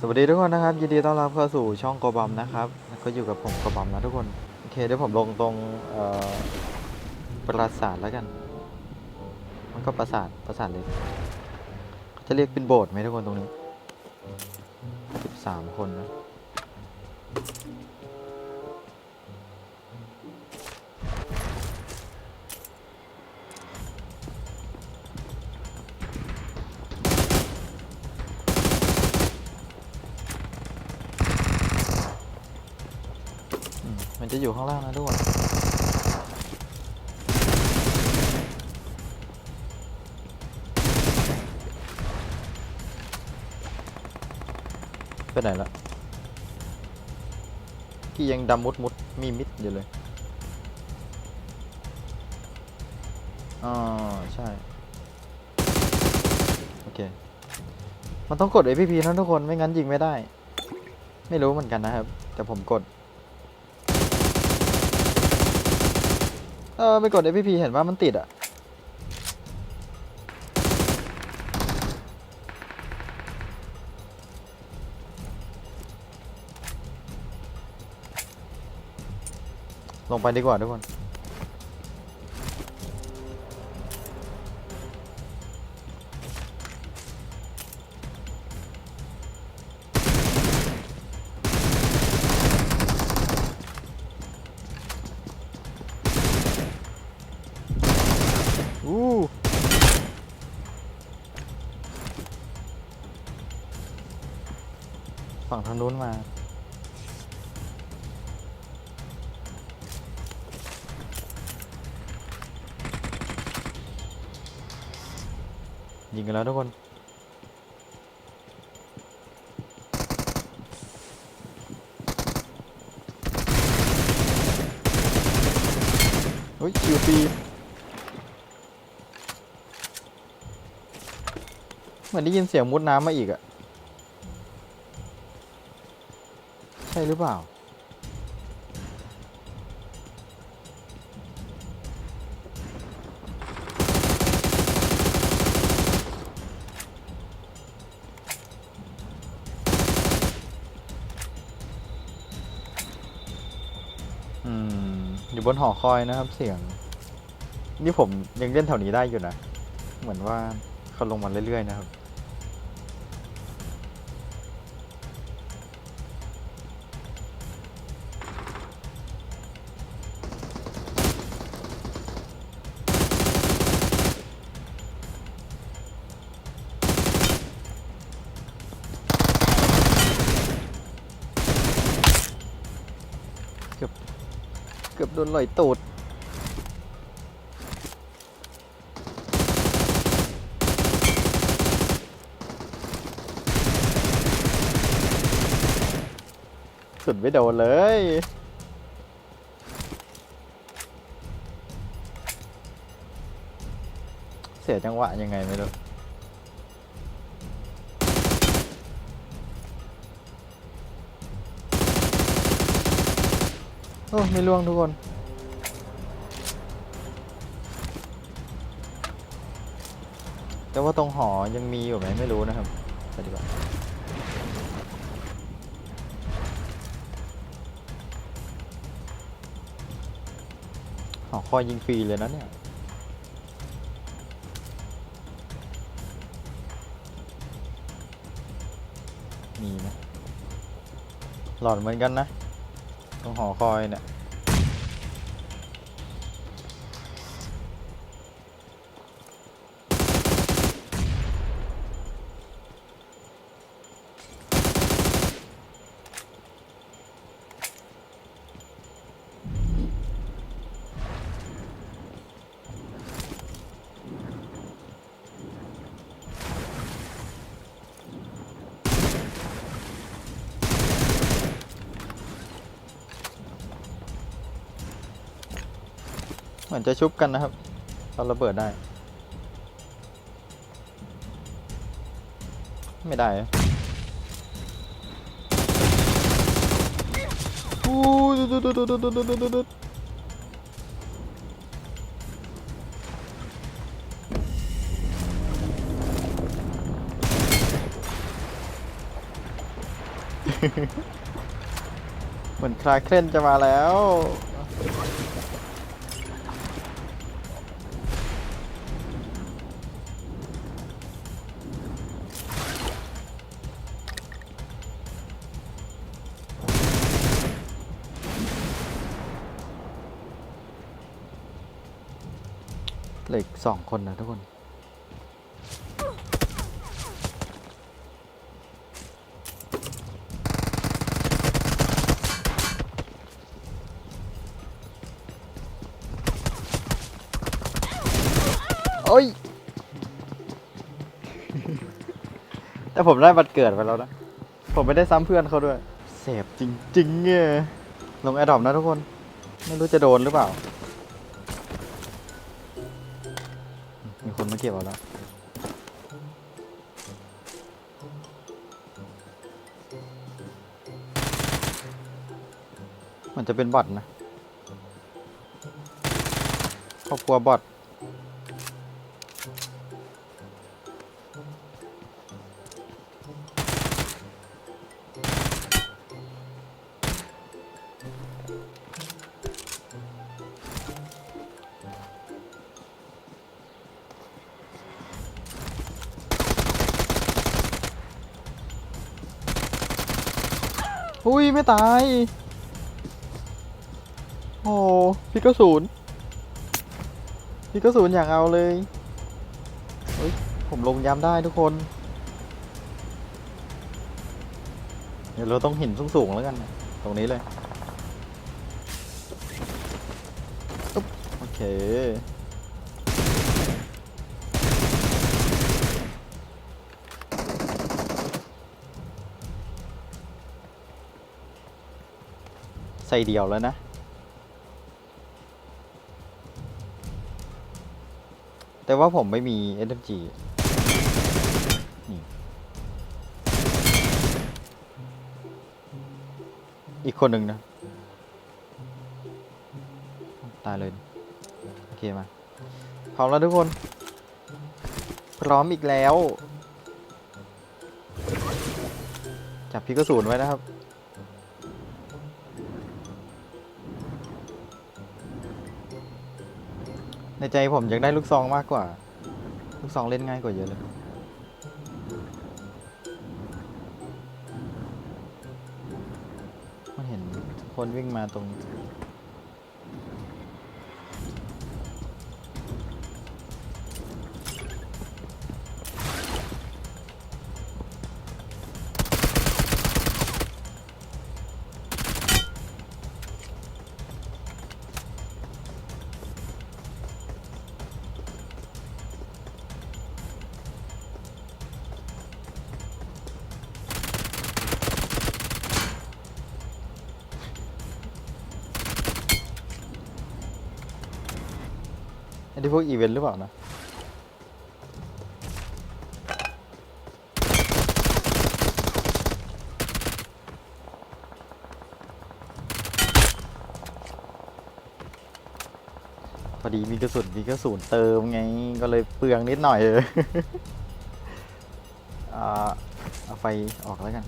สวัสดีทุกคนนะครับยินดีต้อนรับเข้าสู่ช่องกบอมนะครับ ก็อยู่กับผมกบอมนะทุกคนโอเคเดี๋ยวผมลงตรงปราสาทแล้วกัน มันก็ปราสาทปราสาทเล็กจะเรียกเป็นโบสถ์ไหมทุกคนตรงนี้สิบสามคนนะ จะอยู่ข้างล่างนะทุกคนไปไหนละที่ยังดำมุดมุดมีมิดอยู่เลยอ๋อใช่ โอเค มันต้องกด APP นะทุกคนไม่งั้นยิงไม่ได้ ไม่รู้เหมือนกันนะครับ แต่ผมกด เออไปกด FPP เห็นว่ามันติดอะ ลงไปดีกว่าทุกคน ฝั่งทางนู้นมายิงกันแล้วทุกคน เฮ้ยคิวปีเหมือนได้ยินเสียงมุดน้ำมาอีกอะ ช่หรือเปล่า อืม อยู่บนหอคอยนะครับเสียง นี่ผมยังเล่นแถวนี้ได้อยู่นะ เหมือนว่าเขาลงมาเรื่อยๆนะครับ ดนลอยตูดสุดไม่โดนเลย เสียจังหวะยังไงไม่รู้โอ้ ไม่ล่วงทุกคน แต่ว่าตรงหอยังมีอยู่ไหมไม่รู้นะครับไปดีกว่าหอคอยยิงฟรีเลยนะเนี่ยมีไหมหลอดเหมือนกันนะตรงหอคอยเนี่ย มือนจะชุบกันนะครับเราระเบิดได้ ไม่ได้อู้ดูดูดูดูดูดูดูเหมือนคลาเคลนจะมาแล้ว เหล็กสองคนนะทุกคนโอ้ย แต่ผมได้บัตรเกิดไปแล้วนะ ผมไม่ได้ซ้ำเพื่อนเขาด้วย เสพจริงๆเงี้ยลงแอดดอปนะทุกคน ไม่รู้จะโดนหรือเปล่า คนมาเก็บเอาแล้วมันจะเป็นบอทนะครอบครัวบอท อุ้ยไม่ตาย โอ้พี่ก็ศูนย์พี่ก็ศูนย์อยากเอาเลยเฮ้ยผมลงยามได้ทุกคน เดี๋ยวเราต้องหินสูงๆแล้วกัน ตรงนี้เลย โอเค ใส่เดียวแล้วนะ แต่ว่าผมไม่มี SMG นี่อีกคนหนึ่งนะ ตายเลย โอเคมา พร้อมแล้วทุกคน พร้อมอีกแล้ว จับพี่กระสุนไว้นะครับ ในใจผมอยากได้ลูกซองมากกว่า ลูกซองเล่นง่ายกว่าเยอะเลย มันเห็นคนวิ่งมาตรง นี้ไอ้พวกอีเวนต์หรือเปล่านะพอดีมีกระสุนมีกระสุนเติมไงก็เลยเปลืองนิดหน่อยเอออ่าเอาไฟออกแล้วกัน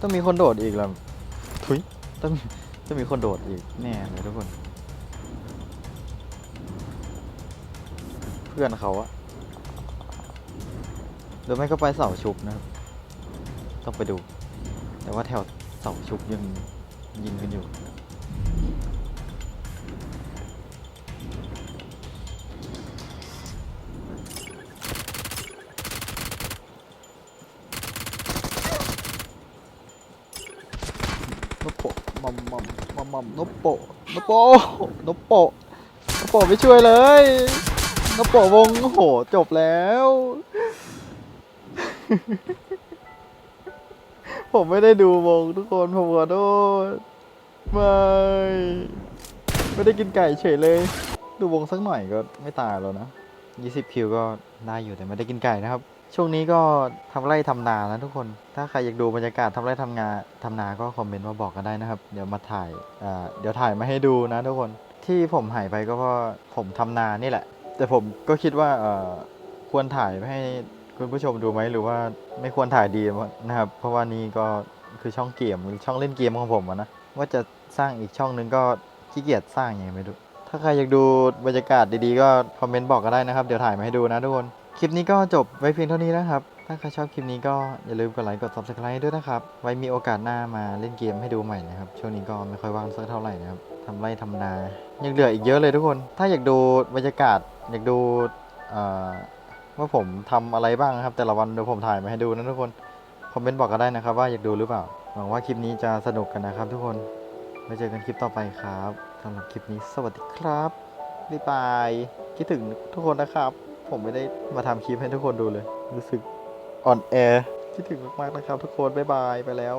ต้องมีคนโดดอีกแล้วทุยต้องต้องมีคนโดดอีกแน่เลยทุกคน เพื่อนเขาอะหรือไม่ก็ไปเสาชุบนะครับ ต้องไปดู แต่ว่าแถวเสาชุบยังยิงกันอยู่ โปะมัมมัมมัมมัมนโปะนโปะนโปะนโปะไม่ช่วยเลยนโปะวงโอ้โหจบแล้ว ผมไม่ได้ดูวงทุกคนผมขอโทษไม่ไม่ได้กินไก่เฉยเลย ดูวงสักหน่อยก็ไม่ตายแล้วนะ 20 คิวก็ได้อยู่แต่ไม่ได้กินไก่นะครับ ช่วงนี้ก็ทำไร่ทำนานะทุกคน ถ้าใครอยากดูบรรยากาศทำไร่ทำงานทำนาก็คอมเมนต์มาบอกกันได้นะครับ เดี๋ยวมาถ่ายอ่าเดี๋ยวถ่ายมาให้ดูนะทุกคน ที่ผมหายไปก็เพราะผมทำนานี่แหละ แต่ผมก็คิดว่าควรถ่ายให้คุณผู้ชมดูไหมหรือว่าไม่ควรถ่ายดีนะครับ เพราะว่านี่ก็คือช่องเกมหรือช่องเล่นเกมของผมนะ ว่าจะสร้างอีกช่องนึงก็ขี้เกียจสร้างยังไงไม่รู้ถ้าใครอยากดูบรรยากาศดีๆก็คอมเมนต์บอกกันได้นะครับ เดี๋ยวถ่ายมาให้ดูนะทุกคน คลิปนี้ก็จบไว้เพียงเท่านี้นะครับ ถ้าใครชอบคลิปนี้ก็อย่าลืมกดไลค์กด subscribe ด้วยนะครับ ไว้มีโอกาสหน้ามาเล่นเกมให้ดูใหม่นะครับ ช่วงนี้ก็ไม่ค่อยว่างสักเท่าไหร่นะครับทำไร่ทำนา ยังเหลืออีกเยอะเลยทุกคน ถ้าอยากดูบรรยากาศ อยากดูว่าผมทำอะไรบ้างนะครับ แต่ละวันเดี๋ยวผมถ่ายมาให้ดูนะทุกคน คอมเมนต์บอกกันได้นะครับ ว่าอยากดูหรือเปล่า หวังว่าคลิปนี้จะสนุกกันนะครับ ทุกคนไว้เจอกันคลิปต่อไปครับสำหรับคลิปนี้สวัสดีครับบ๊ายบายคิดถึงทุกคนนะครับ ผมไม่ได้มาทำคลิปให้ทุกคนดูเลย รู้สึกอ่อนแอคิดถึงมากๆนะครับทุกคน บ๊ายบายไปแล้ว